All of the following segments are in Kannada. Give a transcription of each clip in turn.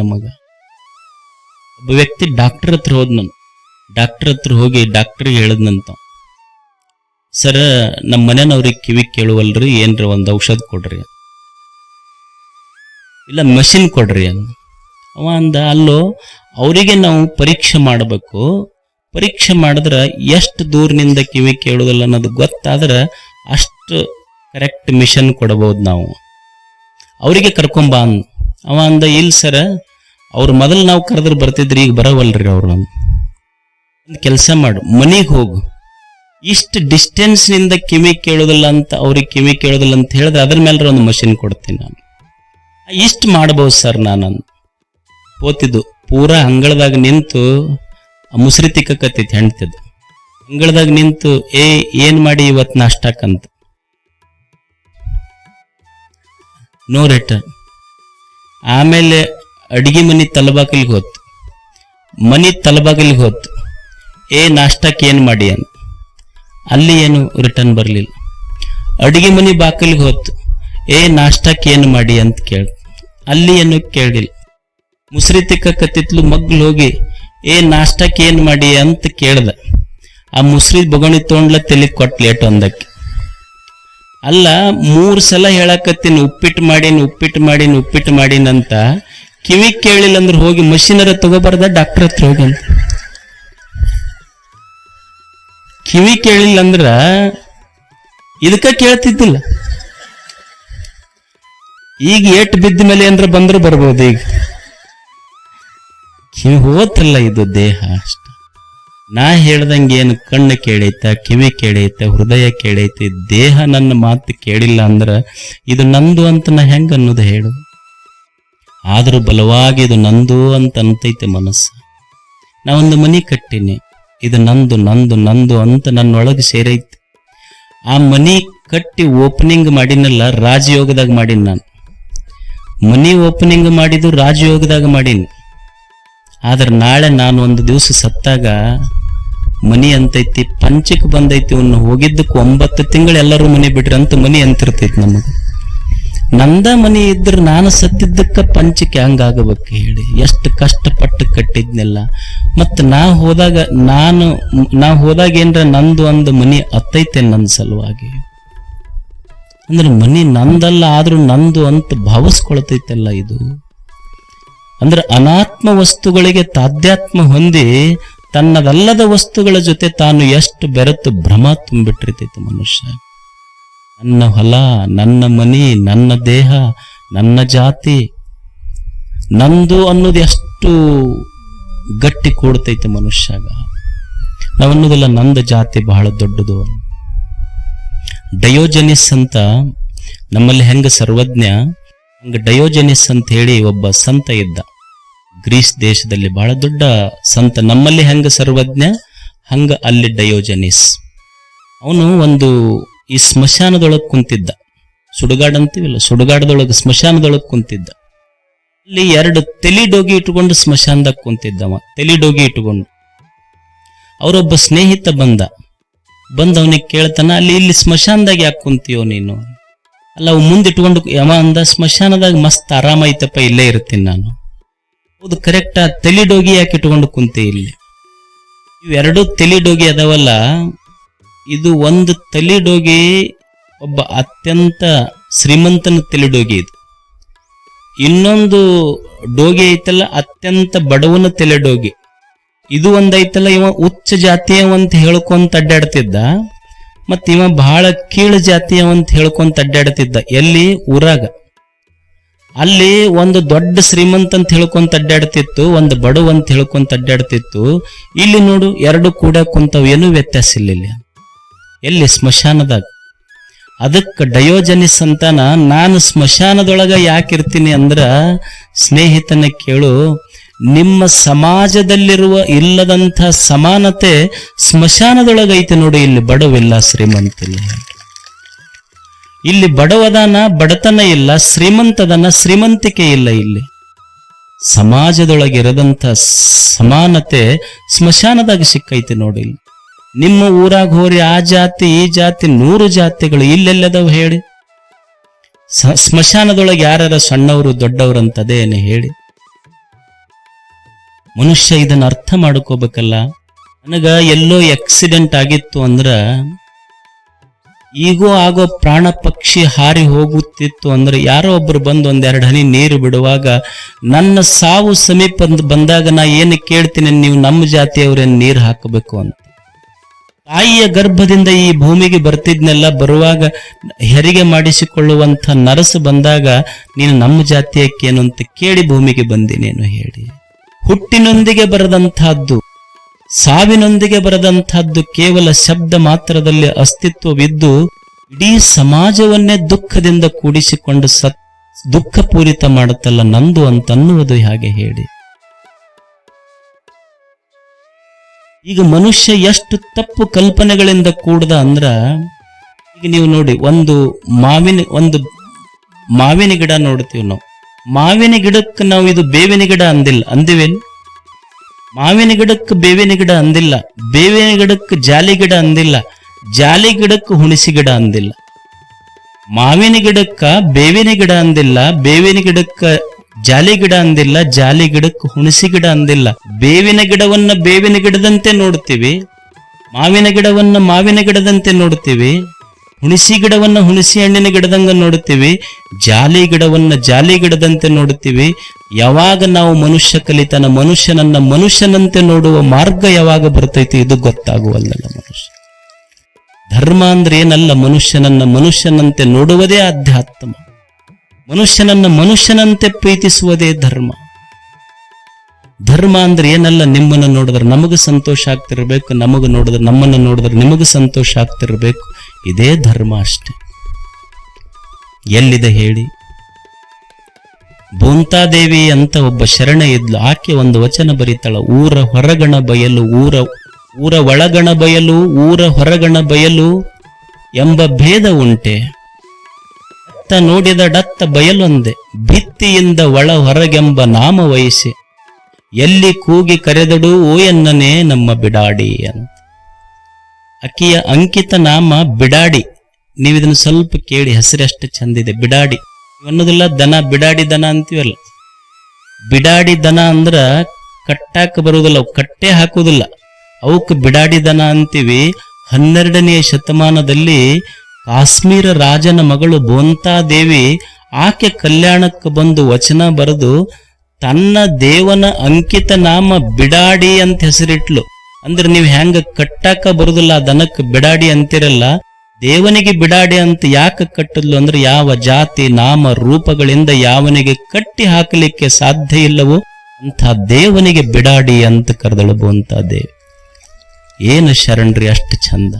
ನಮಗ. ಒಬ್ಬ ವ್ಯಕ್ತಿ ಡಾಕ್ಟರ್ ಹತ್ರ ಹೋದ್ ನಾನು ಡಾಕ್ಟರ್ ಹತ್ರ ಹೋಗಿ ಡಾಕ್ಟರ್ ಹೇಳದ್ನಂತ ಸರ ನಮ್ಮ ಮನೆಯವ್ರಿಗೆ ಕಿವಿ ಕೇಳುವಲ್ರಿ, ಏನ್ರಿ ಒಂದು ಔಷಧ ಕೊಡ್ರಿ ಇಲ್ಲ ಮೆಷಿನ್ ಕೊಡ್ರಿ ಅಂದ ಅವ ಅಂದ, ಅಲ್ಲೋ, ಅವರಿಗೆ ನಾವು ಪರೀಕ್ಷೆ ಮಾಡಬೇಕು. ಪರೀಕ್ಷೆ ಮಾಡಿದ್ರೆ ಎಷ್ಟು ದೂರನಿಂದ ಕಿವಿ ಕೇಳೋದಲ್ಲ ಅನ್ನೋದು ಗೊತ್ತಾದ್ರೆ ಅಷ್ಟು ಕರೆಕ್ಟ್ ಮಿಷನ್ ಕೊಡಬಹುದು ನಾವು. ಅವರಿಗೆ ಕರ್ಕೊಂಬ ಅಂದ ಅವ ಅಂದ ಇಲ್ಲ ಸರ, ಅವ್ರು ಮೊದಲು ನಾವು ಕರೆದ್ರೆ ಬರ್ತಿದ್ರಿ, ಈಗ ಬರವಲ್ರಿ ಅವ್ರು ಒಂದು ಕೆಲಸ ಮಾಡು, ಮನೆಗೆ ಹೋಗು. ಇಷ್ಟು ಡಿಸ್ಟೆನ್ಸ್ನಿಂದ ಕಿವಿ ಕೇಳೋದಿಲ್ಲ ಅಂತ, ಅವ್ರಿಗೆ ಕಿವಿ ಕೇಳೋದಿಲ್ಲ ಅಂತ ಹೇಳಿದ್ರೆ ಅದ್ರ ಮೇಲೆ ಒಂದು ಮಷಿನ್ ಕೊಡ್ತೀನಿ ನಾನು. ಇಷ್ಟು ಮಾಡ್ಬೋದು ಸರ್ ನಾನು ಓತಿದ್ದು, ಪೂರಾ ಅಂಗಳದಾಗ ನಿಂತು ಮುಸ್ರಿ ತಿಕ್ಕಕತ್ತೈತಿ ಹೆಣ್ತಿದ್ದು ಅಂಗಳದಾಗ ನಿಂತು, ಏ, ಏನು ಮಾಡಿ ಇವತ್ತು ನಾಷ್ಟಕ್ಕಂತ ನೋ ರಿಟರ್ನ್. ಆಮೇಲೆ ಅಡಿಗೆ ಮನಿ ತಲಬಾಕಲಿಗೆ ಹೋತು. ಮನಿ ತಲಬಾಕಲಿಗೆ ಹೋತು. ಏ ನಾಷ್ಟಕ್ಕೆ ಏನು ಮಾಡಿ ಅಂತ ಅಲ್ಲಿ ಏನು ರಿಟರ್ನ್ ಬರಲಿಲ್ಲ. ಅಡಿಗೆ ಮನಿ ಬಾಕಲಿಗೆ ಹೋತು. ಏ ನಾಷ್ಟಕ್ಕೆ ಏನು ಮಾಡಿ ಅಂತ ಕೇಳ. ಅಲ್ಲಿ ಏನು ಕೇಳಿಲ್ಲ ಮುಸ್ರಿ ತಿಕ್ಕಕತ್ತಿತ್ಲು ಮಗ್ಲು ಹೋಗಿ, ಏ ನಾಷ್ಟಕ್ಕೆ ಏನು ಮಾಡಿ ಅಂತ ಕೇಳ್ದ. ಆ ಮುಸ್ರಿ ಬೊಗಣಿ ತೊಗೊಂಡ್ಲ ತಲೆ ಕೊಟ್ಟು ಲೇಟ್ ಒಂದಕ್ಕೆ ಅಲ್ಲ, ಮೂರ್ ಸಲ ಹೇಳಕತ್ತೀನಿ, ಉಪ್ಪಿಟ್ಟು ಮಾಡೀನಿ ಉಪ್ಪಿಟ್ಟು ಮಾಡೀನಿ, ಉಪ್ಪಿಟ್ಟು ಅಂತ ಕಿವಿ ಕೇಳಿಲ್ಲ ಅಂದ್ರೆ ಹೋಗಿ ಮಷಿನರ ತಗೋಬಾರ್ದ ಡಾಕ್ಟರ್ ಹತ್ರ ಹೋಗಿ ಅಂತ. ಕಿವಿ ಕೇಳಿಲ್ಲ ಅಂದ್ರ ಇದಕ್ಕ ಕೇಳ್ತಿದ್ದಿಲ್ಲ. ಈಗ ಏಟ್ ಬಿದ್ದ ಮೇಲೆ ಅಂದ್ರೆ ಬಂದ್ರು ಬರ್ಬೋದು ಈಗ. ಕಿವಿ ಹೋತಲ್ಲ ಇದು ದೇಹ ಅಷ್ಟ. ನಾ ಹೇಳ್ದಂಗೆ ಏನು ಕಣ್ಣು ಕೇಳೈತ, ಕಿವಿ ಕೇಳೈತ, ಹೃದಯ ಕೇಳೈತಿ ದೇಹ ನನ್ನ ಮಾತು ಕೇಳಿಲ್ಲ ಅಂದ್ರೆ ಇದು ನಂದು ಅಂತ ನಾ ಹೆಂಗ ಅನ್ನೋದು ಹೇಳು. ಆದರೂ ಬಲವಾಗಿ ಇದು ನಂದು ಅಂತ ಅಂತೈತೆ ಮನಸ್ಸು. ನಾ ಒಂದು ಮನೆ ಕಟ್ಟಿನಿ, ಇದು ನಂದು ನಂದು ನಂದು ಅಂತ ನನ್ನೊಳಗೆ ಸೇರೈತಿ. ಆ ಮನಿ ಕಟ್ಟಿ ಓಪನಿಂಗ್ ಮಾಡಿನಲ್ಲ, ರಾಜಯೋಗದಾಗ ಮಾಡೀನಿ ನಾನು. ಮನಿ ಓಪನಿಂಗ್ ಮಾಡಿದ್ದು ರಾಜಯೋಗದಾಗ ಮಾಡೀನಿ. ಆದ್ರೆ ನಾಳೆ ನಾನು ಒಂದು ದಿವಸ ಸತ್ತಾಗ ಮನಿ ಅಂತೈತಿ ಪಂಚಕ್ ಬಂದೈತಿ ಅವ್ನು ಹೋಗಿದ್ದಕ್ಕೆ ಒಂಬತ್ತು ತಿಂಗಳು ಎಲ್ಲರೂ ಮನಿ ಬಿಡ್ರಿ ಅಂತ ಮನಿ ಅಂತಿರ್ತೈತಿ ನಮಗೆ. ನಂದ ಮನಿ ಇದ್ರೆ ನಾನು ಸತ್ತಿದ್ದಕ್ಕ ಪಂಚಕ್ಕೆ ಹಂಗಾಗಬೇಕು ಹೇಳಿ. ಎಷ್ಟು ಕಷ್ಟಪಟ್ಟು ಕಟ್ಟಿದ್ನೆಲ್ಲ. ಮತ್ತ ನಾ ಹೋದಾಗ ನಾನು, ನಾ ಹೋದಾಗ ಏನ್ರ ನಂದು ಒಂದು ಮನಿ ಅತ್ತೈತೆ ನನ್ನ ಸಲುವಾಗಿ. ಅಂದ್ರೆ ಮನಿ ನಂದಲ್ಲ, ಆದ್ರೂ ನಂದು ಅಂತ ಭಾವಿಸ್ಕೊಳ್ತೈತಲ್ಲ ಇದು. ಅಂದ್ರೆ ಅನಾತ್ಮ ವಸ್ತುಗಳಿಗೆ ತಾದ್ಯಾತ್ಮ ಹೊಂದಿ ತನ್ನದಲ್ಲದ ವಸ್ತುಗಳ ಜೊತೆ ತಾನು ಎಷ್ಟು ಬೆರೆತು ಭ್ರಮ ತುಂಬಿಟ್ಟಿರ್ತೈತೆ ಮನುಷ್ಯ. ನನ್ನ ಹೊಲ, ನನ್ನ ಮನಿ, ನನ್ನ ದೇಹ, ನನ್ನ ಜಾತಿ, ನಂದು ಅನ್ನೋದು ಎಷ್ಟು ಗಟ್ಟಿ ಕೂಡ್ತೈತೆ ಮನುಷ್ಯಾಗ. ನಾವನ್ನೋದಿಲ್ಲ ನಂದ ಜಾತಿ ಬಹಳ ದೊಡ್ಡದು. ಡಯೋಜನಿಸ್ ಅಂತ ನಮ್ಮಲ್ಲಿ ಹೆಂಗ ಸರ್ವಜ್ಞ, ಹಂಗ ಡಯೋಜನಿಸ್ ಅಂತ ಹೇಳಿ ಒಬ್ಬ ಸಂತ ಇದ್ದ. ಗ್ರೀಸ್ ದೇಶದಲ್ಲಿ ಬಹಳ ದೊಡ್ಡ ಸಂತ ನಮ್ಮಲ್ಲಿ ಹೆಂಗ ಸರ್ವಜ್ಞ, ಹಂಗ ಅಲ್ಲಿ ಡಯೋಜನೀಸ್ ಅವನು ಒಂದು ಈ ಸ್ಮಶಾನದೊಳಗೆ ಕುಂತಿದ್ದ. ಸುಡುಗಾಡ್ ಅಂತೀವಿಲ್ಲ, ಸುಡುಗಾಡದೊಳಗೆ, ಸ್ಮಶಾನದೊಳಗೆ ಕುಂತಿದ್ದ. ಅಲ್ಲಿ ಎರಡು ತೆಲಿ ಡೋಗಿ ಇಟ್ಕೊಂಡು ಸ್ಮಶಾನದಾಗ ಕುಂತಿದ್ದವ ತೆಲಿ ಡೋಗಿ ಇಟ್ಕೊಂಡು. ಅವರೊಬ್ಬ ಸ್ನೇಹಿತ ಬಂದ. ಬಂದ ಅವನಿಗೆ ಕೇಳ್ತಾನ, ಅಲ್ಲಿ ಇಲ್ಲಿ ಸ್ಮಶಾನದಾಗ ಯಾಕೆ ಕುಂತೀಯೋ ನೀನು? ಅಲ್ಲ ಅವ್ ಮುಂದೆ ಇಟ್ಕೊಂಡು ಯಮ ಅಂದ, ಸ್ಮಶಾನದಾಗ ಮಸ್ತ್ ಆರಾಮ ಐತಪ್ಪ ಇಲ್ಲೇ ಇರ್ತೀನಿ ನಾನು. ಹೌದು ಕರೆಕ್ಟ್ ತಲಿ ಡೋಗಿ ಯಾಕೆ ಇಟ್ಕೊಂಡು ಕುಂತೆ ಇಲ್ಲಿ? ಇವೆರಡು ತಲಿ ಡೋಗಿ ಅದಾವಲ್ಲ, ಇದು ಒಂದು ತಲಿ ಡೋಗಿ ಒಬ್ಬ ಅತ್ಯಂತ ಶ್ರೀಮಂತನ ತಲಿ ಡೋಗಿ ಇದು. ಇನ್ನೊಂದು ಡೋಗಿ ಐತಲ್ಲ, ಅತ್ಯಂತ ಬಡವನ ತಲೆ ಡೋಗಿ ಇದು ಒಂದೈತಲ್ಲ, ಇವ ಉಚ್ಚ ಜಾತಿಯವಂತ ಹೇಳ್ಕೊಂತ ಅಡ್ಡಾಡ್ತಿದ್ದ, ಮತ್ತ ಇವ ಬಹಳ ಕೀಳು ಜಾತಿಯವಂತ ಹೇಳ್ಕೊಂತ ಅಡ್ಡಾಡ್ತಿದ್ದ, ಎಲ್ಲಿ? ಊರಾಗ. ಅಲ್ಲಿ ಒಂದು ದೊಡ್ಡ ಶ್ರೀಮಂತ ಅಂತ ಹೇಳ್ಕೊಂತ ಅಡ್ಡಾಡ್ತಿತ್ತು, ಒಂದು ಬಡವ ಅಂತ ಹೇಳ್ಕೊಂತ ಅಡ್ಡಾಡ್ತಿತ್ತು. ಇಲ್ಲಿ ನೋಡು, ಎರಡು ಕೂಡ ಕುಂತವು, ಏನೂ ವ್ಯತ್ಯಾಸ ಇಲ್ಲ ಎಲ್ಲಿ? ಸ್ಮಶಾನದಾಗ. ಅದಕ್ಕೆ ಡಯೋಜನಿಸ್ ಅಂತಾನ, ನಾನು ಸ್ಮಶಾನದೊಳಗ ಯಾಕಿರ್ತೀನಿ ಅಂದ್ರ, ಸ್ನೇಹಿತನ ಕೇಳು, ನಿಮ್ಮ ಸಮಾಜದಲ್ಲಿರುವ ಇಲ್ಲದಂಥ ಸಮಾನತೆ ಸ್ಮಶಾನದೊಳಗೈತೆ ನೋಡಿ, ಇಲ್ಲಿ ಬಡವಿಲ್ಲ, ಶ್ರೀಮಂತಿಲ್ಲ. ಇಲ್ಲಿ ಬಡವದಾನ ಬಡತನ ಇಲ್ಲ, ಶ್ರೀಮಂತದನ ಶ್ರೀಮಂತಿಕೆ ಇಲ್ಲ ಇಲ್ಲಿ. ಸಮಾಜದೊಳಗಿರದಂಥ ಸಮಾನತೆ ಸ್ಮಶಾನದಾಗ ಸಿಕ್ಕೈತಿ ನೋಡಿ ನಿಮ್ಮ ಊರಾಗ ಹೋರಿ, ಆ ಜಾತಿ, ಈ ಜಾತಿ, ನೂರು ಜಾತಿಗಳು ಇಲ್ಲೆಲ್ಲದವು ಹೇಳಿ. ಸ್ಮಶಾನದೊಳಗೆ ಯಾರ್ಯಾರ ಸಣ್ಣವರು, ದೊಡ್ಡವರು ಅಂತದೇನೆ ಹೇಳಿ. ಮನುಷ್ಯ ಇದನ್ನ ಅರ್ಥ ಮಾಡ್ಕೋಬೇಕಲ್ಲ. ನನಗ ಎಲ್ಲೋ ಆಕ್ಸಿಡೆಂಟ್ ಆಗಿತ್ತು ಅಂದ್ರ ಈಗೂ ಆಗೋ ಪ್ರಾಣ ಪಕ್ಷಿ ಹಾರಿ ಹೋಗುತ್ತಿತ್ತು ಅಂದ್ರೆ ಯಾರೋ ಒಬ್ರು ಬಂದು ಒಂದೆರಡು ಹನಿ ನೀರು ಬಿಡುವಾಗ, ನನ್ನ ಸಾವು ಸಮೀಪ ಬಂದ್- ಬಂದಾಗ ನಾ ಏನು ಕೇಳ್ತೀನಿ, ನೀವು ನಮ್ಮ ಜಾತಿಯವರೇನು ನೀರು ಹಾಕಬೇಕು ಅಂತ. ತಾಯಿಯ ಗರ್ಭದಿಂದ ಈ ಭೂಮಿಗೆ ಬರ್ತಿದ್ನೆಲ್ಲ ಬರುವಾಗ ಹೆರಿಗೆ ಮಾಡಿಸಿಕೊಳ್ಳುವಂಥ ನರಸು ಬಂದಾಗ, ನೀನು ನಮ್ಮ ಜಾತಿಯಕ್ಕೇನು ಅಂತ ಕೇಳಿ ಭೂಮಿಗೆ ಬಂದಿನೇನು ಹೇಳಿ. ಹುಟ್ಟಿನೊಂದಿಗೆ ಬರದಂತಹದ್ದು ಸಾವಿನೊಂದಿಗೆ ಬರದಂತಹದ್ದು ಕೇವಲ ಶಬ್ದ ಮಾತ್ರದಲ್ಲಿ ಅಸ್ತಿತ್ವವಿದ್ದು, ಇಡೀ ಸಮಾಜವನ್ನೇ ದುಃಖದಿಂದ ಕೂಡಿಸಿಕೊಂಡು ಸತ್, ದುಃಖಪೂರಿತ ಮಾಡುತ್ತಲ್ಲ ನಂದು ಅಂತನ್ನುವುದು ಹಾಗೆ ಹೇಳಿ. ಈಗ ಮನುಷ್ಯ ಎಷ್ಟು ತಪ್ಪು ಕಲ್ಪನೆಗಳಿಂದ ಕೂಡದ ಅಂದ್ರ, ಈಗ ನೀವು ನೋಡಿ, ಒಂದು ಮಾವಿನ ಒಂದು ಮಾವಿನ ಗಿಡ ನೋಡ್ತೀವಿ ನಾವು. ಮಾವಿನ ಗಿಡಕ್ಕೆ ನಾವು ಇದು ಬೇವಿನ ಗಿಡ ಅಂದಿಲ್ಲ ಅಂದಿವೇನು? ಮಾವಿನ ಗಿಡಕ್ಕೆ ಬೇವಿನ ಗಿಡ ಅಂದಿಲ್ಲ, ಬೇವಿನ ಗಿಡಕ್ಕೆ ಜಾಲಿ ಗಿಡ ಅಂದಿಲ್ಲ, ಜಾಲಿ ಗಿಡಕ್ಕೆ ಹುಣಸಿ ಗಿಡ ಅಂದಿಲ್ಲ. ಮಾವಿನ ಗಿಡಕ್ಕ ಬೇವಿನ ಗಿಡ ಅಂದಿಲ್ಲ, ಬೇವಿನ ಗಿಡಕ್ಕ ಜಾಲಿ ಗಿಡ ಅಂದಿಲ್ಲ, ಜಾಲಿ ಗಿಡಕ್ಕೆ ಹುಣಸಿ ಗಿಡ ಅಂದಿಲ್ಲ. ಬೇವಿನ ಗಿಡವನ್ನ ಬೇವಿನ ಗಿಡದಂತೆ ನೋಡ್ತೀವಿ, ಮಾವಿನ ಗಿಡವನ್ನ ಮಾವಿನ ಗಿಡದಂತೆ ನೋಡ್ತೀವಿ. ಹುಣಸಿ ಗಿಡವನ್ನ ಹುಣಸಿ ಹಣ್ಣಿನ ಗಿಡದಂಗ ನೋಡುತ್ತೀವಿ, ಜಾಲಿ ಗಿಡವನ್ನ ಜಾಲಿ ಗಿಡದಂತೆ ನೋಡುತ್ತೀವಿ. ಯಾವಾಗ ನಾವು ಮನುಷ್ಯ ಕಲಿತನ, ಮನುಷ್ಯನನ್ನ ಮನುಷ್ಯನಂತೆ ನೋಡುವ ಮಾರ್ಗ ಯಾವಾಗ ಬರ್ತೈತಿ ಇದು ಗೊತ್ತಾಗುವಲ್ಲ ಮನುಷ್ಯ. ಧರ್ಮ ಅಂದ್ರೆ ಏನಲ್ಲ, ಮನುಷ್ಯನನ್ನ ಮನುಷ್ಯನಂತೆ ನೋಡುವುದೇ ಆಧ್ಯಾತ್ಮ. ಮನುಷ್ಯನನ್ನ ಮನುಷ್ಯನಂತೆ ಪ್ರೀತಿಸುವುದೇ ಧರ್ಮ. ಧರ್ಮ ಅಂದ್ರೆ ಏನಲ್ಲ? ನಿಮ್ಮನ್ನು ನೋಡಿದ್ರೆ ನಮಗೆ ಸಂತೋಷ ಆಗ್ತಿರ್ಬೇಕು, ನಮಗೆ ನೋಡಿದ್ರೆ ನಮ್ಮನ್ನು ನೋಡಿದ್ರೆ ನಿಮಗೆ ಸಂತೋಷ ಆಗ್ತಿರ್ಬೇಕು. ಇದೇ ಧರ್ಮ ಅಷ್ಟೆ. ಎಲ್ಲಿದೆ ಹೇಳಿ? ಭೂಂತಾದೇವಿ ಅಂತ ಒಬ್ಬ ಶರಣ ಇದ್ಲು. ಆಕೆ ಒಂದು ವಚನ ಬರೀತಾಳ. ಊರ ಹೊರಗಣ ಬಯಲು, ಊರ ಊರ ಒಳಗಣ ಬಯಲು, ಊರ ಹೊರಗಣ ಬಯಲು ಎಂಬ ಭೇದ ಉಂಟೆ. ನೋಡಿದ ಡತ್ತ ಬಯಲೊಂದೆ. ಭಿತ್ತಿಯಿಂದ ಒಳ ಹೊರಗೆಂಬ ನಾಮ ವಹಿಸಿ. ಎಲ್ಲಿ ಕೂಗಿ ಕರೆದಡು ಓ ಎನ್ನನೆ ನಮ್ಮ ಬಿಡಾಡಿ ಅಂತ. ಅಕ್ಕಿಯ ಅಂಕಿತ ನಾಮ ಬಿಡಾಡಿ. ನೀವು ಇದನ್ನು ಸ್ವಲ್ಪ ಕೇಳಿ ಹೆಸರಷ್ಟು ಚಂದಿದೆ. ಬಿಡಾಡಿ. ಅನ್ನೋದಿಲ್ಲ ದನ, ಬಿಡಾಡಿ ದನ ಅಂತೀವಲ್ಲ. ಬಿಡಾಡಿ ದನ ಅಂದ್ರ ಕಟ್ಟಾಕ ಬರುವುದಿಲ್ಲ, ಅವು ಕಟ್ಟೆ ಹಾಕುವುದಿಲ್ಲ. ಅವಕ್ಕೆ ಬಿಡಾಡಿ ದನ ಅಂತೀವಿ. ಹನ್ನೆರಡನೆಯ ಶತಮಾನದಲ್ಲಿ ಕಾಶ್ಮೀರ ರಾಜನ ಮಗಳು ಬೋಂತಾದೇವಿ ಆಕೆ ಕಲ್ಯಾಣಕ್ಕೆ ಬಂದು ವಚನ ಬರೆದು ತನ್ನ ದೇವನ ಅಂಕಿತ ನಾಮ ಬಿಡಾಡಿ ಅಂತ ಹೆಸರಿಟ್ಲು. ಅಂದ್ರೆ ನೀವು ಹೆಂಗ ಕಟ್ಟಾಕ ಬರುದಿಲ್ಲ ದನಕ್ ದನಕ್ಕೆ ಬಿಡಾಡಿ ಅಂತಿರಲ್ಲ, ದೇವನಿಗೆ ಬಿಡಾಡಿ ಅಂತ ಯಾಕೆ ಕಟ್ಟದ್ಲು ಅಂದ್ರೆ ಯಾವ ಜಾತಿ, ನಾಮ, ರೂಪಗಳಿಂದ ಯಾವನಿಗೆ ಕಟ್ಟಿ ಹಾಕಲಿಕ್ಕೆ ಸಾಧ್ಯ ಇಲ್ಲವೋ ಅಂಥ ದೇವನಿಗೆ ಬಿಡಾಡಿ ಅಂತ ಕರೆದಳು ಅಂತ ದೇವಿ. ಏನು ಶರಣ್ರಿ, ಅಷ್ಟು ಚಂದ.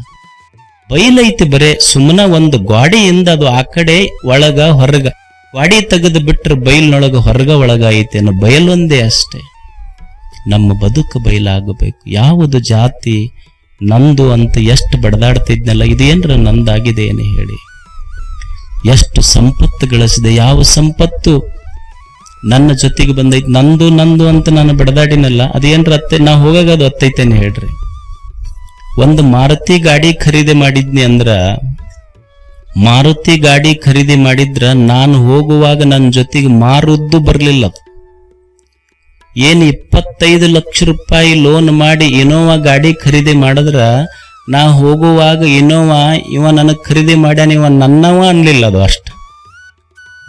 ಬೈಲೈತಿ ಬರೇ ಸುಮ್ಮನ ಒಂದು ಗ್ವಾಡಿಯಿಂದ ಅದು ಆ ಕಡೆ ಒಳಗ ಹೊರಗ. ಗ್ವಾಡಿ ತೆಗೆದು ಬಿಟ್ಟರೆ ಬಯಲಿನೊಳಗೆ ಹೊರಗ ಒಳಗ ಅನ್ನೋ ಬಯಲೊಂದೇ ಅಷ್ಟೇ. ನಮ್ಮ ಬದುಕು ಬಯಲಾಗಬೇಕು. ಯಾವುದು ಜಾತಿ, ನಂದು ಅಂತ ಎಷ್ಟು ಬಡದಾಡ್ತಿದ್ನಲ್ಲ ಇದೇನ್ರ ನಂದಾಗಿದೆ ಏನು ಹೇಳಿ. ಎಷ್ಟು ಸಂಪತ್ತು ಗಳಿಸಿದೆ, ಯಾವ ಸಂಪತ್ತು ನನ್ನ ಜೊತೆಗೆ ಬಂದೈತೆ, ನಂದು ನಂದು ಅಂತ ನಾನು ಬಡದಾಡಿನಲ್ಲ ಅದೇನ್ರ ಅತ್ತೆ, ನಾ ಹೋಗಾಗ ಅದು ಹೇಳ್ರಿ. ಒಂದು ಮಾರುತಿ ಗಾಡಿ ಖರೀದಿ ಮಾಡಿದ್ನಿ ಅಂದ್ರ ಮಾರುತಿ ಗಾಡಿ ಖರೀದಿ ಮಾಡಿದ್ರ ನಾನು ಹೋಗುವಾಗ ನನ್ನ ಜೊತೆಗೆ ಮಾರುದ್ದು ಬರಲಿಲ್ಲ. ಏನು ಇಪ್ಪತ್ತೈದು ಲಕ್ಷ ರೂಪಾಯಿ ಲೋನ್ ಮಾಡಿ ಇನೋವಾ ಗಾಡಿ ಖರೀದಿ ಮಾಡಿದ್ರ, ನಾ ಹೋಗುವಾಗ ಇನೋವಾ ಇವ ನನ್ನ ಖರೀದಿ ಮಾಡ್ಯಾನ, ಇವ ನನ್ನವ ಅನ್ಲಿಲ್ಲ ಅದು ಅಷ್ಟ.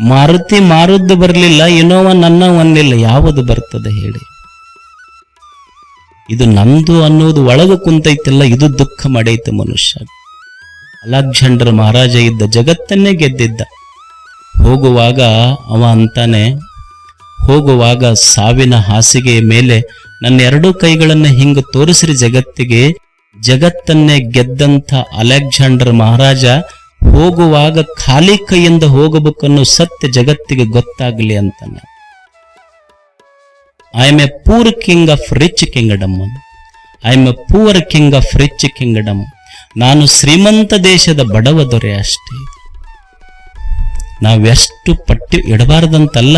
ಮಾರುತಿ ಮಾರುದ್ದು ಬರಲಿಲ್ಲ ಇನೋವಾ ನನ್ನವ ಅನ್ಲಿಲ್ಲ, ಯಾವುದು ಬರ್ತದೆ ಹೇಳಿ. ಇದು ನಂದು ಅನ್ನೋದು ಒಳಗೆ ಕುಂತೈತಿಲ್ಲ, ಇದು ದುಃಖ ಮಾಡೈತೆ ಮನುಷ್ಯ. ಅಲೆಕ್ಸಾಂಡರ್ ಮಹಾರಾಜ ಇದ್ದ ಜಗತ್ತನ್ನೇ ಗೆದ್ದಿದ್ದ. ಹೋಗುವಾಗ ಅವ ಅಂತಾನೆ, ಹೋಗುವಾಗ ಸಾವಿನ ಹಾಸಿಗೆಯ ಮೇಲೆ ನನ್ನ ಎರಡೂ ಕೈಗಳನ್ನು ಹಿಂಗ ತೋರಿಸಿರಿ ಜಗತ್ತಿಗೆ. ಜಗತ್ತನ್ನೇ ಗೆದ್ದಂಥ ಅಲೆಕ್ಸಾಂಡರ್ ಮಹಾರಾಜ ಹೋಗುವಾಗ ಖಾಲಿ ಕೈಯಿಂದ ಹೋಗಬೇಕನ್ನೋ ಸತ್ಯ ಜಗತ್ತಿಗೆ ಗೊತ್ತಾಗ್ಲಿ ಅಂತಾನೆ. I am a poor king of rich kingdom I am a poor king of rich kingdom ನಾನು ಶ್ರೀಮಂತ ದೇಶದ ಬಡವ ದೊರೆ ಅಷ್ಟೇ. ನಾವೆಷ್ಟು ಪಟ್ಟಿ ಇಡಬಾರ್ದಂತಲ್ಲ,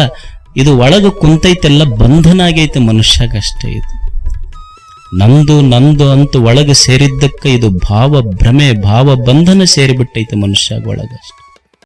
ಇದು ಒಳಗೆ ಕುಂತೈತೆಲ್ಲ ಬಂಧನ ಆಗೈತೆ ಮನುಷ್ಯಗಷ್ಟೇ ಇದು. ನಂದು ನಂದು ಅಂತ ಒಳಗೆ ಸೇರಿದ್ದಕ್ಕೆ ಇದು ಭಾವ ಭ್ರಮೆ, ಭಾವ ಬಂಧನ ಸೇರಿಬಿಟ್ಟೈತೆ ಮನುಷ್ಯ ಒಳಗಷ್ಟೇ